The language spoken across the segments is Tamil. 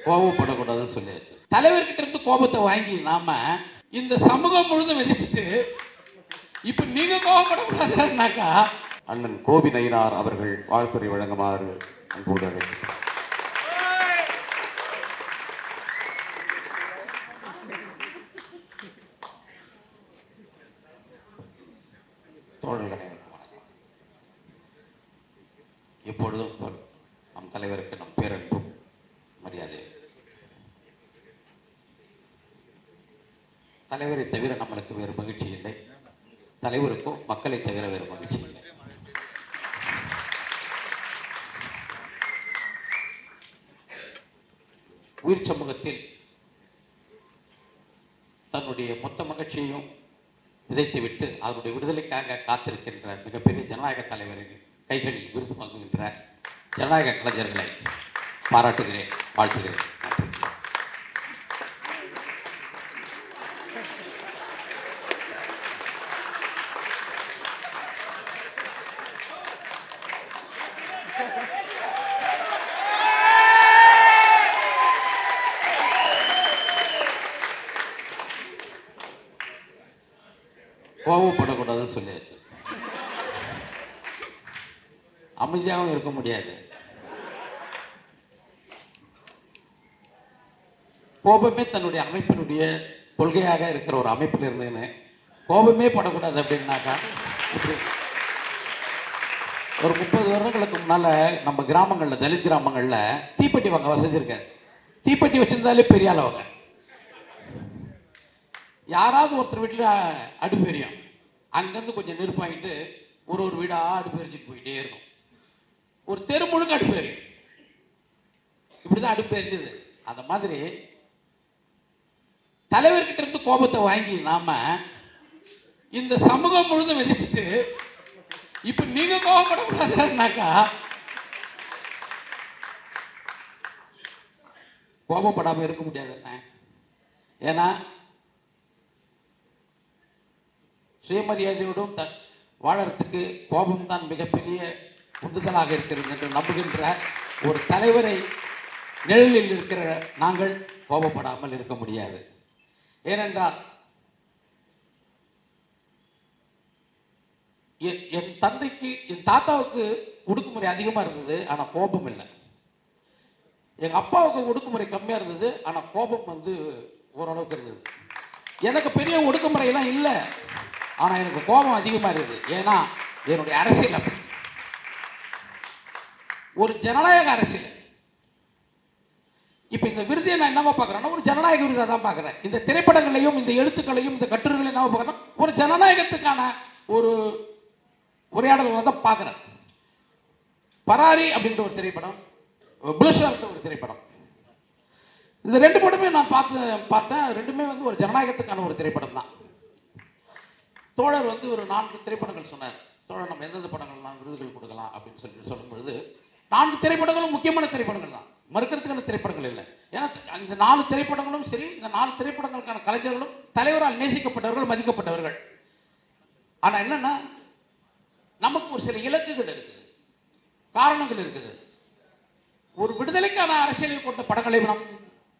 கோபப்படக்கூடாதுன்னு சொல்லியாச்சு. தலைவர்கிட்ட இருந்து கோபத்தை வாங்கி நாம இந்த சமூகம் முழுதும் விதிச்சுட்டு இப்ப நீங்க கோபப்படக்கூடாதுன்னாக்கா? அண்ணன் கோபி நயினார் அவர்கள் வாழ்த்துறை வழங்குமாறு அன்போடு தோழர்கள் அனைவருக்கும் வணக்கம் எப்பொழுதும் போல் நம் தலைவருக்கு நம் பேரன்பும் மரியாதை தலைவரை தவிர நம்மளுக்கு வேறு மகிழ்ச்சி இல்லை. தலைவருக்கும் மக்களை தவிர வேறு மகிழ்ச்சி இல்லை. உயிர் சமூகத்தில் தன்னுடைய மொத்த மகிழ்ச்சியையும் விதைத்துவிட்டு அவருடைய விடுதலைக்காக காத்திருக்கின்ற மிகப்பெரிய ஜனநாயக தலைவரின் கைகளில் விருது வாங்குகின்ற ஜனநாயக கலைஞர்களை பாராட்டுகிறேன் வாழ்த்துகிறேன். நன்றி கோபப்படக்கூடாதுன்னு சொல்லியாச்சு. அமைதியாகவும் இருக்க முடியாது. கோபமே தன்னுடைய அமைப்பினுடைய கொள்கையாக இருக்கிற ஒரு அமைப்பில் இருந்தேன்னு. கோபமே படக்கூடாது அப்படின்னாக்கா ஒரு முப்பது வருடங்களுக்கு முன்னால நம்ம கிராமங்களில் தலித் கிராமங்களில் தீப்பெட்டி வாங்க வசதி இருக்காது தீப்பெட்டி வச்சிருந்தாலே பெரிய ஆளவங்க யாராவது ஒருத்தர் வீட்டில் அடுப்பு எரியும் அங்கேருந்து கொஞ்சம் நெருப்பாகிட்டு ஒரு ஒரு வீடாக அடுப்பு எரிஞ்சிட்டு போயிட்டே இருக்கும். ஒரு தெரு முழுக்க அடுப்பு எரியும் இப்படிதான் அடுப்பு எரிஞ்சது அந்த மாதிரி தலைவர்கிட்ட இருந்து கோபத்தை வாங்கி நாம இந்த சமூகம் முழுதும் விதிச்சுட்டு இப்ப நீங்க கோபப்படக்கூடாதுனாக்கா கோபப்படாம இருக்க முடியாது என்ன ஏன்னா சுயமரியாதையோடும் த வாழறதுக்கு கோபம் தான் மிகப்பெரிய உந்துதலாக இருக்கிறது என்று நம்புகின்ற ஒரு தலைவரை நிழலில் இருக்கிற நாங்கள் கோபப்படாமல் இருக்க முடியாது. ஏனென்றால் என் என் தந்தைக்கு என் தாத்தாவுக்கு ஒடுக்குமுறை அதிகமாக இருந்தது ஆனால் கோபம் இல்லை. எங்கள் அப்பாவுக்கு ஒடுக்குமுறை கம்மியாக இருந்தது ஆனால் கோபம் வந்து ஓரளவுக்கு இருந்தது. எனக்கு பெரிய ஒடுக்குமுறையெல்லாம் இல்லை. ஆனால் எனக்கு கோபம் அதிகமாக இருக்குது. ஏன்னா என்னுடைய அரசியல் அப்படி. ஒரு ஜனநாயக அரசியல். இப்போ இந்த விருதியை நான் என்னவா பார்க்குறேன்னா ஒரு ஜனநாயக விருதாக தான் பார்க்குறேன். இந்த திரைப்படங்களையும் இந்த எழுத்துக்களையும் இந்த கட்டுரைகளையும் என்னவா பார்க்குறோம் ஒரு ஜனநாயகத்துக்கான ஒரு உரையாடல்களை தான் பார்க்குறேன். பராரி அப்படின்ற ஒரு திரைப்படம் புலுஷர்ன்ற ஒரு திரைப்படம். இந்த ரெண்டு படமே நான் பார்த்து பார்த்தேன். ரெண்டுமே வந்து ஒரு ஜனநாயகத்துக்கான ஒரு திரைப்படம் தான். தோழர் வந்து ஒரு நான்கு திரைப்படங்கள் சொன்னார். தோழர் நம்ம எந்தெந்த படங்கள்லாம் விருதுகள் கொடுக்கலாம் அப்படின்னு சொல்லி சொல்லும் பொழுது நான்கு திரைப்படங்களும் முக்கியமான திரைப்படங்கள் தான். மறுக்கிறதுக்கான திரைப்படங்கள் இல்லை. ஏன்னா இந்த நாலு திரைப்படங்களும் சரி இந்த நாலு திரைப்படங்களுக்கான கலைஞர்களும் தலைவரால் நேசிக்கப்பட்டவர்கள் மதிக்கப்பட்டவர்கள். ஆனால் என்னன்னா நமக்கு ஒரு சில இலக்குகள் இருக்குது. காரணங்கள் இருக்குது. ஒரு விடுதலைக்கான அரசியலை கொண்ட படங்களை நாம்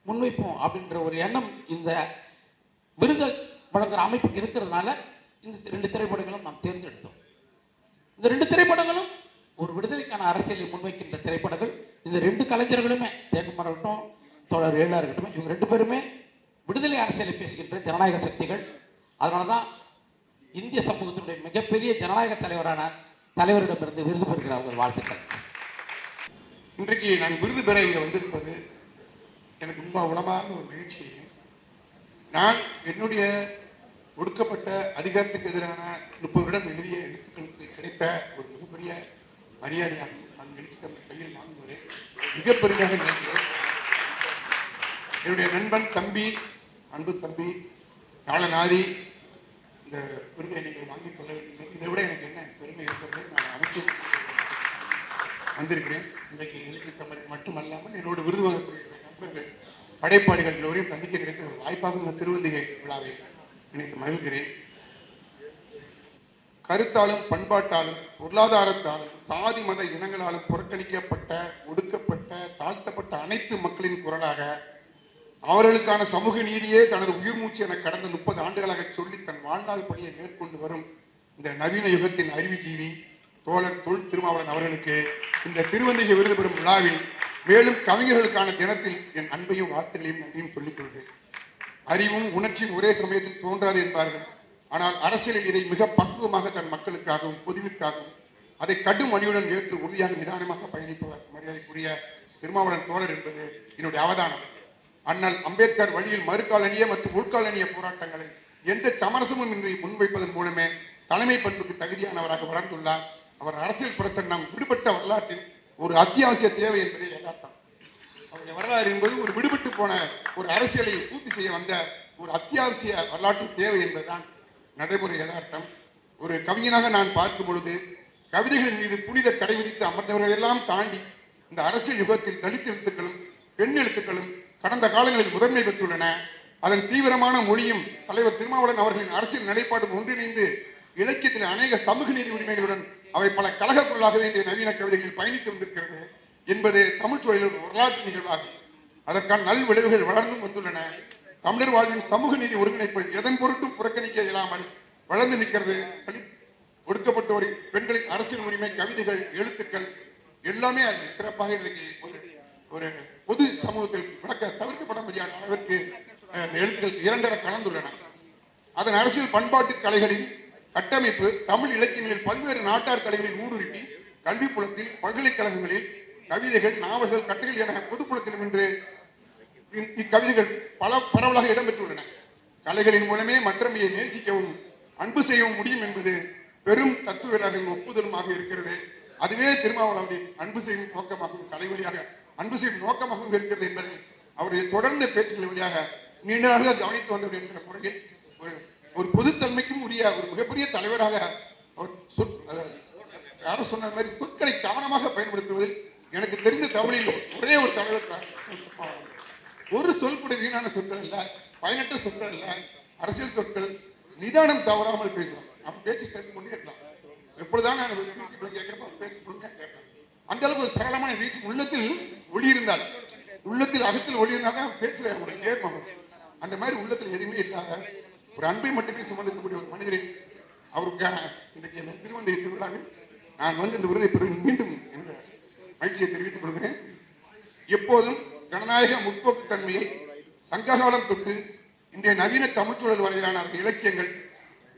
முன்வைப்போம் அப்படின்ற ஒரு எண்ணம் இந்த விருது வழங்குற அமைப்புக்கு இருக்கிறதுனால இந்த ரெண்டு திரைப்படங்களும் நாம் தேர்ந்தெடுத்தோம். இந்த ரெண்டு திரைப்படங்களும் ஒரு விடுதலைக்கான அரசியலை முன்வைக்கின்ற திரைப்படங்கள். இந்த ரெண்டு கலைஞர்களுமே ஜெயக்குமார் இருக்கட்டும் தோழர் ஏழா இருக்கட்டும் இவங்க ரெண்டு பேருமே விடுதலை அரசியலை பேசுகின்ற ஜனநாயக சக்திகள். அதனால தான் இந்திய சமூகத்தினுடைய மிகப்பெரிய ஜனநாயக தலைவரான தலைவரிடமிருந்து விருது பெறுகிற அவர்கள் வாழ்த்துக்கள். இன்றைக்கு நான் விருது பெற இங்கே வந்திருப்பது எனக்கு ரொம்ப உளமார்ந்த ஒரு நிகழ்ச்சி நான் என்னுடைய ஒடுக்கப்பட்ட அதிகாரத்துக்கு எதிரான முப்பது வருடம் எழுதிய எழுத்துக்களுக்கு கிடைத்த ஒரு மிகப்பெரிய மரியாதையாகும். அந்த எழுச்சி தமிழ் கையில் வாங்குவதை. மிக நினைக்கிறேன். என்னுடைய நண்பன் தம்பி அன்பு தம்பி நாளநாதி இந்த விருதை நீங்கள் வாங்கிக் கொள்ள வேண்டும். இதை விட எனக்கு என்ன பெருமை இருக்கிறது? நான் அவசியம் வந்திருக்கிறேன். இன்றைக்கு எழுச்சி தமிழ் மட்டுமல்லாமல் என்னோட விருது வாங்கக்கூடிய நண்பர்கள் படைப்பாளிகள் எல்லோரையும் சந்திக்க கிடைத்த ஒரு வாய்ப்பாக இந்த திருவந்திகை விழாவை நினைத்து மகிழ்கிறேன். கருத்தாலும் பண்பாட்டாலும் பொருளாதாரத்தாலும் சாதி மத இனங்களாலும் புறக்கணிக்கப்பட்ட ஒடுக்கப்பட்ட தாழ்த்தப்பட்ட அனைத்து மக்களின் குரலாக அவர்களுக்கான சமூக நீதியே தனது உயிர் மூச்சு என கடந்த முப்பது ஆண்டுகளாக சொல்லி தன் வாழ்நாள் பணியை மேற்கொண்டு வரும் இந்த நவீன யுகத்தின் அறிவுஜீவி தோழர் தொல் திருமாவளன் அவர்களுக்கு இந்த திருவந்திக விருது பெறும் விழாவில் மேலும் கவிஞர்களுக்கான தினத்தில் என் அன்பையும் வார்த்தைகளையும் நன்றியும் சொல்லிக் கொள்கிறேன். அறிவும் உணர்ச்சியும் ஒரே சமயத்தில் தோன்றாது என்பார்கள். ஆனால் அரசியலில் இதை மிக பக்குவமாக தன் மக்களுக்காகவும் பொதுவிற்காகவும் அதை கடும் வழியுடன் ஏற்று உறுதியாக நிதானமாக பயணிப்பவர் மரியாதைக்குரிய திருமாவளவன் தோழர் என்பது என்னுடைய அவதானம். அண்ணல் அம்பேத்கர் வழியில் மறுகாலனிய மற்றும் உள்காலனிய போராட்டங்களை எந்த சமரசமும் இன்றி முன்வைப்பதன் மூலமே தலைமை பண்புக்கு தகுதியானவராக வளர்ந்துள்ளார். அவர் அரசியல் பிரசன் நாம் விடுபட்ட வரலாற்றில் ஒரு அத்தியாவசிய தேவை என்பதே யதார்த்தம். அவருடைய வரலாறு என்பது ஒரு விடுபட்டு போன ஒரு அரசியலை பூர்த்தி செய்ய வந்த ஒரு அத்தியாவசிய வரலாற்று தேவை என்பதுதான் நடைமுறை யதார்த்தம். ஒரு கவிஞனாக நான் பார்க்கும் பொழுது கவிதைகளின் மீது புனித கடை விதித்து அமர்ந்தவர்கள் எல்லாம் தாண்டி இந்த அரசியல் யுகத்தில் தலித் எழுத்துக்களும் பெண் எழுத்துக்களும் கடந்த காலங்களில் முதன்மை பெற்றுள்ளன. அதன் தீவிரமான மொழியும் தலைவர் திருமாவளவன் அவர்களின் அரசியல் நிலைப்பாடும் ஒன்றிணைந்து இலக்கியத்தில் அநேக சமூக நீதி உரிமைகளுடன் அவை பல கழக பொருளாக வேண்டிய நவீன கவிதைகளில் பயணித்து வந்திருக்கிறது. என்பது தமிழ் தொழிலில் வரலாற்று நிகழ்வாகும். அதற்கான நல் விளைவுகள் வளர்ந்தும் வந்துள்ளன. தமிழர் வாழ்வின் சமூக நீதி ஒருங்கிணைப்பு எதன் பொருட்டும் புறக்கணிக்க இயலாமல் வளர்ந்து நிற்கிறது. ஒடுக்கப்பட்டோரின் பெண்களின் அரசியல் உரிமை கவிதைகள் எழுத்துக்கள் எல்லாமே அது சிறப்பாக இன்றைக்கு ஒரு ஒரு பொது சமூகத்தில் விளக்க தவிர்க்கப்பட முடியாத அளவிற்கு அஹ், எழுத்துக்கள் இரண்டர கலந்துள்ளன. அதன் அரசியல் பண்பாட்டு கலைகளின் கட்டமைப்பு தமிழ் இலக்கியங்களில் பல்வேறு நாட்டார் கலைகளில் ஊடுருவி கல்வி புலத்தில் பல்கலைக்கழகங்களில் கவிதைகள் நாவல்கள் கட்டுகள் என பொதுப்புலத்திலும் இன்று இக்கவிதைகள் பல பரவலாக இடம்பெற்றுள்ளன. கலைகளின் மூலமே மற்றமையை நேசிக்கவும் அன்பு செய்யவும் முடியும் என்பது பெரும் தத்துவலரின் ஒப்புதலுமாக இருக்கிறது. அதுவே திருமாவளவனுடைய அன்பு செய்யும் நோக்கமாகவும் கலை வழியாக அன்பு செய்யும் நோக்கமாகவும் இருக்கிறது என்பதை அவருடைய தொடர்ந்த பேச்சுக்கள் வழியாக நீண்டதாக கவனித்து வந்தவர் என்கிற முறையில் ஒரு ஒரு பொதுத்தன்மைக்கும் உரிய ஒரு மிகப்பெரிய தலைவராக அவர் சொற் யாரும் சொன்ன மாதிரி சொற்களை கவனமாக பயன்படுத்துவதில் எனக்கு தெரிந்த தமிழில் ஒரே ஒரு தலைவர் தான். ஒரு சொல் கூட வீணான சொற்கள் இல்ல பயனற்ற சொற்கள் இல்ல அரசியல் சொற்கள் நிதானம் தவறாமல் பேசலாம். நம்ம பேச்சு கேட்டுக்கொண்டே இருக்கலாம். எப்பொழுதான் நான் ஒரு கேட்கிறப்ப பேச்சு பொறுமையா கேட்கலாம். அந்த அளவுக்கு ஒரு சரளமான வீச்சு உள்ளத்தில் ஒளி இருந்தால் உள்ளத்தில் அகத்தில் ஒளி இருந்தால் தான் பேச்சுல ஒரு நேர்மம் அந்த மாதிரி உள்ளத்தில் எதுவுமே இல்லாத ஒரு அன்பை மட்டுமே சுமந்திருக்கக்கூடிய ஒரு மனிதரை அவருக்கான இன்றைக்கு இந்த திருவந்தை திருவிழாவில் நான் வந்து இந்த விருதை பெற மீண்டும் என்ற மகிழ்ச்சியை தெரிவித்துக் கொள்கிறேன். எப்போதும் ஜனநாயக முற்போக்கு தன்மையை சங்ககாலம் தொட்டு இன்றைய நவீன தமிழ்ச்சூழல் வரையிலான அந்த இலக்கியங்கள்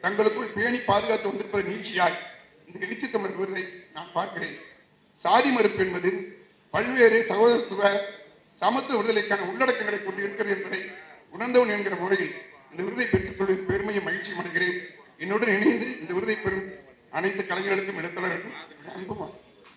தங்களுக்குள் பேணி பாதுகாத்து வந்திருப்பது நீட்சியாய். இந்த எழுச்சி தமிழ் விருதை நான் பார்க்கிறேன். சாதி மறுப்பு என்பது பல்வேறு சகோதரத்துவ சமத்துவ விடுதலைக்கான உள்ளடக்கங்களை கொண்டு இருக்கிறது என்பதை உணர்ந்தவன் என்கிற முறையில் இந்த விருதை பெற்றுக்கொள்ளும் பெருமையை மகிழ்ச்சியும் அடைகிறேன். என்னுடன் இணைந்து இந்த விருதை பெறும் அனைத்து கலைஞர்களுக்கும் எழுத்தாளர்களுக்கும் அன்புமா